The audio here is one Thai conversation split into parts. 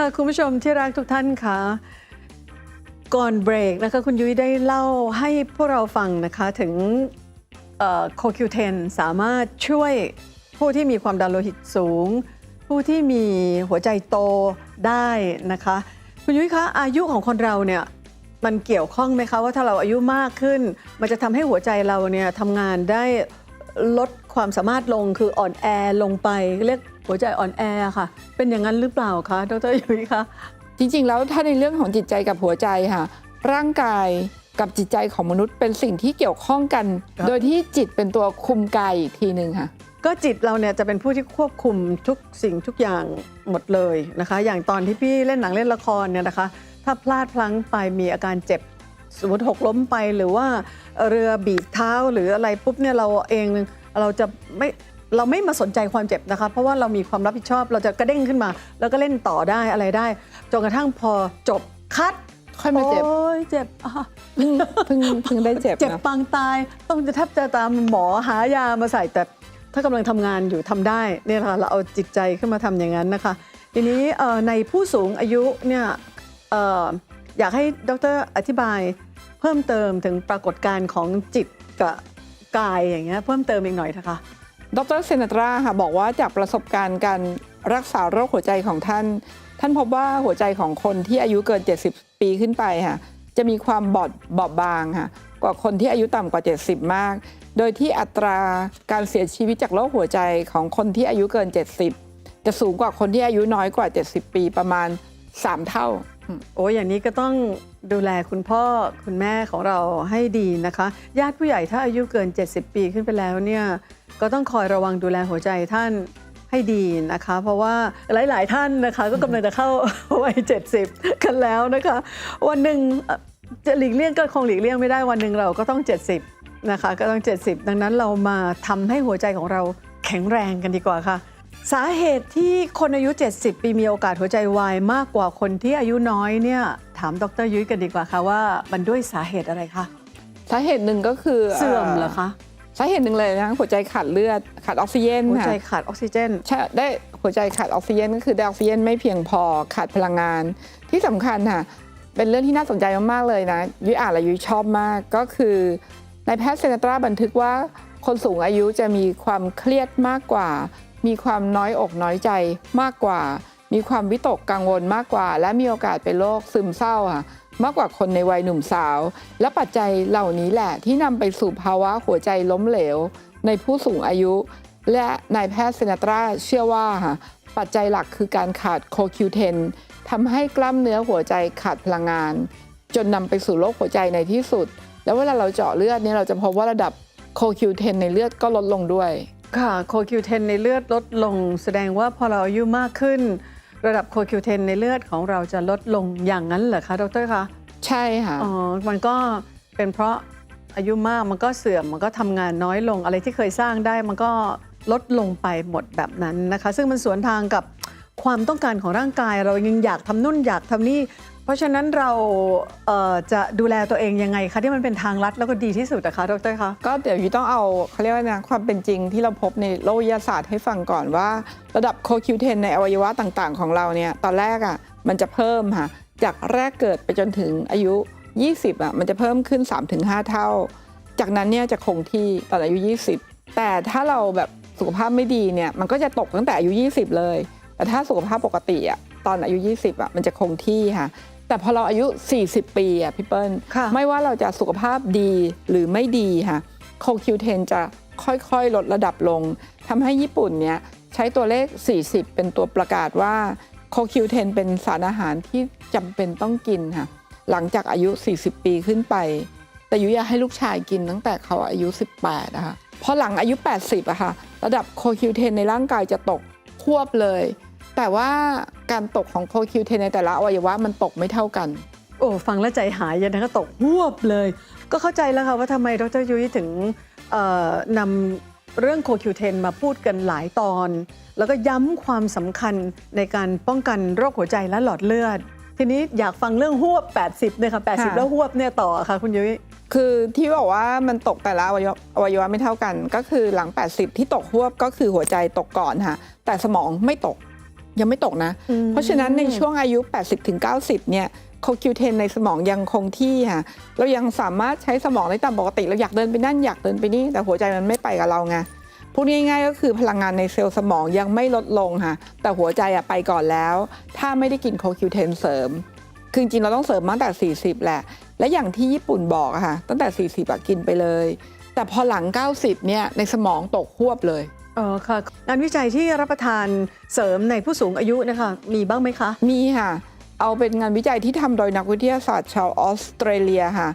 ค่ะคุณผู้ชมที่รักทุกท่านค่ะก่อนเบรกนะคะคุณยุ้ยได้เล่าให้พวกเราฟังนะคะถึงโคคิวเทนสามารถช่วยผู้ที่มีความดันโลหิตสูง ผู้ที่มีหัวใจโตได้นะคะ คุณยุ้ยคะอายุของคนเราเนี่ยมันเกี่ยวข้องไหมคะว่าถ้าเราอายุมากขึ้น มันจะทำให้หัวใจเราเนี่ยทำงานได้ลดความสามารถลงคืออ่อนแอลงไป เรียก หัวใจอ่อนแอค่ะ เป็นอย่างนั้นหรือเปล่าคะดรยุ้ยคะจริงๆ แล้วถ้าในเรื่องของจิตใจกับหัวใจค่ะ ร่างกายกับจิตใจของมนุษย์เป็นสิ่งที่เกี่ยวข้องกันครับโดยที่จิตเป็นตัวคุมกายอีกทีหนึ่งค่ะ ก็จิตเราเนี่ยจะเป็นผู้ที่ควบคุมทุกสิ่งทุกอย่างหมดเลยนะคะ อย่างตอนที่พี่เล่นหนังเล่นละครเนี่ยนะคะ ถ้าพลาดพลั้งไปมีอาการเจ็บสมมติหกล้มไปหรือว่าเรือบีบเท้าหรืออะไรปุ๊บเนี่ยเราเองเราจะไม่ เราไม่มาสนใจความเจ็บนะคะ เพราะว่าเรามีความรับผิดชอบเราจะกระเด้งขึ้นมา แล้วก็เล่นต่อได้อะไรได้จนกระทั่งพอจบคัดค่อยมาเจ็บโอ้ยเจ็บอะเพิ่งเพิ่งเพิ่งได้เจ็บเจ็บนะปางตาย ต้องจะแทบจะตามหมอหายามาใส่แต่ถ้ากำลังทำงานอยู่ทำได้เนี่ยค่ะเราเอาจิตใจขึ้นมาทำอย่างนั้นนะคะ ทีนี้เอ่อในผู้สูงอายุเนี่ยเอ่ออยากให้ดรอธิบายเพิ่มเติมถึงปรากฏการณ์ของจิตกับกายอย่างเงี้ยเพิ่มเติมอีกหน่อยนะคะ ดรเซนตราค่ะบอกว่าจากประสบการณ์การรักษาโรคหัวใจของท่าน ท่านพบว่าหัวใจของคนที่อายุเกิน 70 ปีขึ้นไปค่ะจะมีความบอดบอบบางค่ะกว่าคนที่อายุต่ำกว่า 70 มาก โดยที่อัตราการเสียชีวิตจากโรคหัวใจของคนที่อายุเกิน 70 จะสูงกว่าคนที่อายุน้อยกว่า 70 ปีประมาณ 3 เท่า โอ้ยอย่างนี้ก็ต้องดูแลคุณพ่อคุณแม่ของเราให้ดีนะคะ ญาติผู้ใหญ่ถ้าอายุเกิน 70 ปีขึ้นไปแล้วเนี่ยก็ต้องคอยระวังดูแลหัวใจท่านให้ดีนะคะ เพราะว่าหลาย ๆ ท่านนะคะ ก็กำลังจะเข้าวัย70 กันแล้วนะคะ วันหนึ่งจะหลีกเลี่ยงก็คงหลีกเลี่ยงไม่ได้วันหนึ่งเราก็ต้อง 70 นะคะ ก็ต้อง 70 ดังนั้นเรามาทำให้หัวใจของเราแข็งแรงกันดีกว่าค่ะ สาเหตุที่คนอายุ 70 ปีมีโอกาสหัวใจวายมากกว่าคนที่อายุน้อยเนี่ยถามดรยุ้ยกันดีกว่าค่ะว่ามันด้วยสาเหตุอะไรคะ สาเหตุหนึ่งก็คือเสื่อมเหรอคะ สาเหตุหนึ่งเลยนะหัวใจขาดเลือดขาดออกซิเจนหัวค่ะใจขาดออกซิเจน ใช่ได้หัวใจขาดออกซิเจนก็คือได้ออกซิเจนไม่เพียงพอขาดพลังงาน ที่สำคัญค่ะเป็นเรื่องที่น่าสนใจมากๆเลยนะยุ้ยอ่านแล้วยุ้ยชอบมากก็คือนายแพทย์เซนตราบันทึกว่าคนสูงอายุจะมีความเครียดมากกว่า มีความน้อยอกน้อยใจมากกว่า มีความวิตกกังวลมากกว่า และมีโอกาสเป็นโรคซึมเศร้าค่ะมากกว่าคนในวัยหนุ่มสาว และปัจจัยเหล่านี้แหละที่นำไปสู่ภาวะหัวใจล้มเหลว ในผู้สูงอายุ และนายแพทย์เซนาตราเชื่อว่าค่ะปัจจัยหลักคือการขาดโคคิวเทนทำให้กล้ามเนื้อหัวใจขาดพลังงาน จนนำไปสู่โรคหัวใจในที่สุด แล้วเวลาเราเจาะเลือดเนี่ยเราจะพบว่าระดับโคคิวเทนในเลือดก็ลดลงด้วย ค่ะโคคิวเทนในเลือดลดลง แสดงว่าพอเราอายุมากขึ้น ระดับโคคิวเทนในเลือดของเราจะลดลงอย่างนั้นเหรอคะดรคะใช่ค่ะอ๋อมันก็เป็นเพราะอายุมากมันก็เสื่อมมันก็ทำงานน้อยลงอะไรที่เคยสร้างได้มันก็ลดลงไปหมดแบบนั้นนะคะ ซึ่งมันสวนทางกับความต้องการของร่างกายเรายังอยากทำนู่นอยากทำนี่ เพราะฉะนั้นเราเอ่อจะดูแลตัวเองยังไงคะที่มันเป็นทางลัดแล้วก็ดีที่สุดนะคะดรคะก็เดี๋ยวยูต้องเอาเขาเรียกว่านะความเป็นจริงที่เราพบในโลกวิทยาศาสตร์ให้ฟังก่อนว่า ระดับโคคิวเทนในอวัยวะต่างๆ ของเราเนี่ยตอนแรกอะมันจะเพิ่มค่ะจากแรกเกิดไปจนถึงอายุ 20อะมันจะเพิ่มขึ้น 3-5 เท่า จากนั้นเนี่ยจะคงที่ตอนอายุ 20 แต่ถ้าเราแบบสุขภาพไม่ดีเนี่ยมันก็จะตกตั้งแต่อายุ 20 เลย แต่ถ้าสุขภาพปกติอะตอนอายุ 20อะมันจะคงที่ค่ะ แต่พอเราอายุ 40 ปีอะพี่เปิ้ลค่ะไม่ว่าเราจะสุขภาพดีหรือไม่ดีค่ะโคคิวเทนจะค่อยๆ ลดระดับลงทำให้ญี่ปุ่นเนี่ยใช้ตัวเลข 40 เป็นตัวประกาศว่าโคคิวเทนเป็นสารอาหารที่จำเป็นต้องกินค่ะหลังจากอายุ 40 ปีขึ้นไป แต่ยุอยากให้ลูกชายกินตั้งแต่เขาอายุ 18นะคะพอหลังอายุ 80อะค่ะระดับโคคิวเทนในร่างกายจะตกควบเลย แต่ว่า การตกของโคคิวเทนในแต่ละอวัยวะมันตกไม่เท่ากัน โอ้ฟังแล้วใจหายเลยนะคะตกหวบเลย ก็เข้าใจแล้วค่ะว่าทำไมดรยุ้ยถึงเอ่อนำเรื่องโคคิวเทนมาพูดกันหลายตอน แล้วก็ย้ำความสำคัญในการป้องกันโรคหัวใจและหลอดเลือด ทีนี้อยากฟังเรื่องหวบ 80เนี่ยค่ะ80ค่ะแล้วหวบเนี่ยต่อค่ะคุณยุ้ยคือที่บอกว่ามันตกแต่ละอวัยวะอวัยวะไม่เท่ากัน ก็คือหลัง 80 ที่ตกหวบก็คือหัวใจตกก่อนค่ะแต่สมองไม่ตก ยังไม่ตกนะอืมเพราะฉะนั้นในช่วงอายุ 80-90ถึง90เนี่ยโคคิวเทนในสมองยังคงที่ค่ะเรายังสามารถใช้สมองได้ตามปกติเราอยากเดินไปนั่นอยากเดินไปนี่แต่หัวใจมันไม่ไปกับเราไงพูดง่ายๆก็คือพลังงานในเซลล์สมองยังไม่ลดลงค่ะ แต่หัวใจอะไปก่อนแล้ว ถ้าไม่ได้กินโคคิวเทนเสริม คือจริงๆเราต้องเสริมมาตั้งแต่ 40 แหละ และอย่างที่ญี่ปุ่นบอกอะค่ะ ตั้งแต่ 40อะกินไปเลย แต่พอหลัง 90 เนี่ยในสมองตกควบเลย อ๋อค่ะงานวิจัยที่รับประทานเสริมในผู้สูงอายุนะคะ มีบ้างไหมคะ มีค่ะ เอาเป็นงานวิจัยที่ทำโดยนักวิทยาศาสตร์ชาวออสเตรเลียค่ะ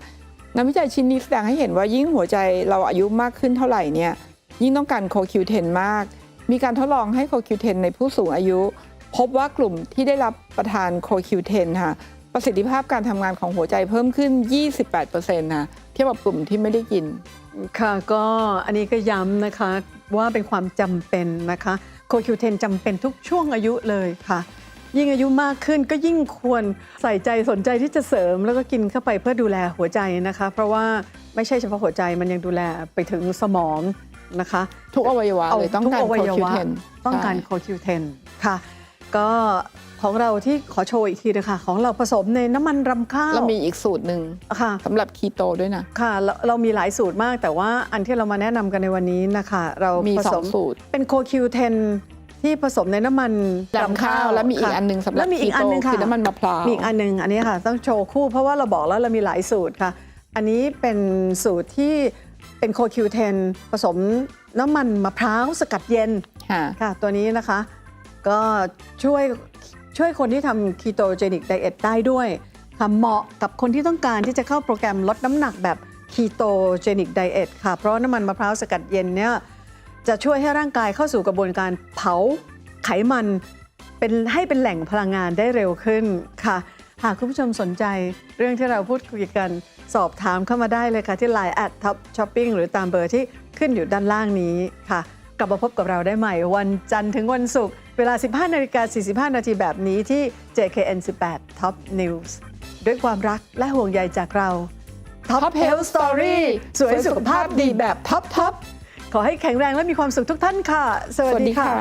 งานวิจัยชิ้นนี้แสดงให้เห็นว่ายิ่งหัวใจเราอายุมากขึ้นเท่าไหร่เนี่ย ยิ่งต้องการโคคิวเทนมาก มีการทดลองให้โคคิวเทนในผู้สูงอายุ พบว่ากลุ่มที่ได้รับประทานโคคิวเทนค่ะ ประสิทธิภาพการทำงานของหัวใจเพิ่มขึ้น 28%ค่ะเทียบกับกลุ่มที่ไม่ได้กิน ค่ะก็อันนี้ก็ย้ำนะคะ ว่าเป็นความจำเป็นนะคะโคคิวเทนจำเป็นทุกช่วงอายุเลยค่ะ ยิ่งอายุมากขึ้นก็ยิ่งควรใส่ใจสนใจที่จะเสริม แล้วก็กินเข้าไปเพื่อดูแลหัวใจนะคะ เพราะว่าไม่ใช่เฉพาะหัวใจมันยังดูแลไปถึงสมองนะคะ ทุกอวัยวะเลยต้องการทุโควัยคิววะเทนต้องการโคคิวเทนค่ะ ก็ของเราที่ขอโชว์อีกทีนะคะของเราผสมในน้ำมันรำข้าวแล้วมีอีกสูตรหนึ่งค่ะสำหรับคีโตด้วยนะค่ะเราเรามีหลายสูตรมาก แต่ว่าอันที่เรามาแนะนำกันในวันนี้นะคะ เรามีผสสองมสูตรเป็นโคคิวเทนที่ผสมในน้ำมันรำข้าวแล้วมีอีกค่ะอันหนึงสำหรัแล้บวมีอีคีกอัโตนหนึ่งค่ะคือน้ำมันมะพร้าวมีอีกอันหนึ่งอันนี้ค่ะต้องโชว์คู่เพราะว่าเราบอกแล้วเรามีหลายสูตรค่ะ อันนี้เป็นสูตรที่เป็นโคคิวเทนผสมน้ำมันมะพร้าวสกัดเย็นค่ะค่ะตัวนี้นะคะ ก็ช่วยช่วยคนที่ทำคีโตเจนิกไดเอทได้ด้วยค่ะเหมาะกับคนที่ต้องการที่จะเข้าโปรแกรมลดน้ำหนักแบบคีโตเจนิกไดเอทค่ะ เพราะน้ำมันมะพร้าวสกัดเย็นเนี่ยจะช่วยให้ร่างกายเข้าสู่กระบวนการเผาไขมันเป็นให้เป็นแหล่งพลังงานได้เร็วขึ้นค่ะ หากคุณผู้ชมสนใจเรื่องที่เราพูดคุยกันสอบถามเข้ามาได้เลยค่ะที่ Line แอดท็อปช้อปปิ้งหรือตามเบอร์ที่ขึ้นอยู่ด้านล่างนี้ค่ะ กลับมาพบกับเราได้ใหม่ วันจันทร์ถึงวันศุกร์เวลา 15นาฬิกา45 นาทีแบบนี้ที่ JKN 18 Top News ด้วยความรักและห่วงใยจากเรา Top Top Health Story สวยสุขภาพดีแบบท็อปทอปขอให้แข็งแรงและมีความสุขทุกท่านค่ะ สวัสดีค่ะ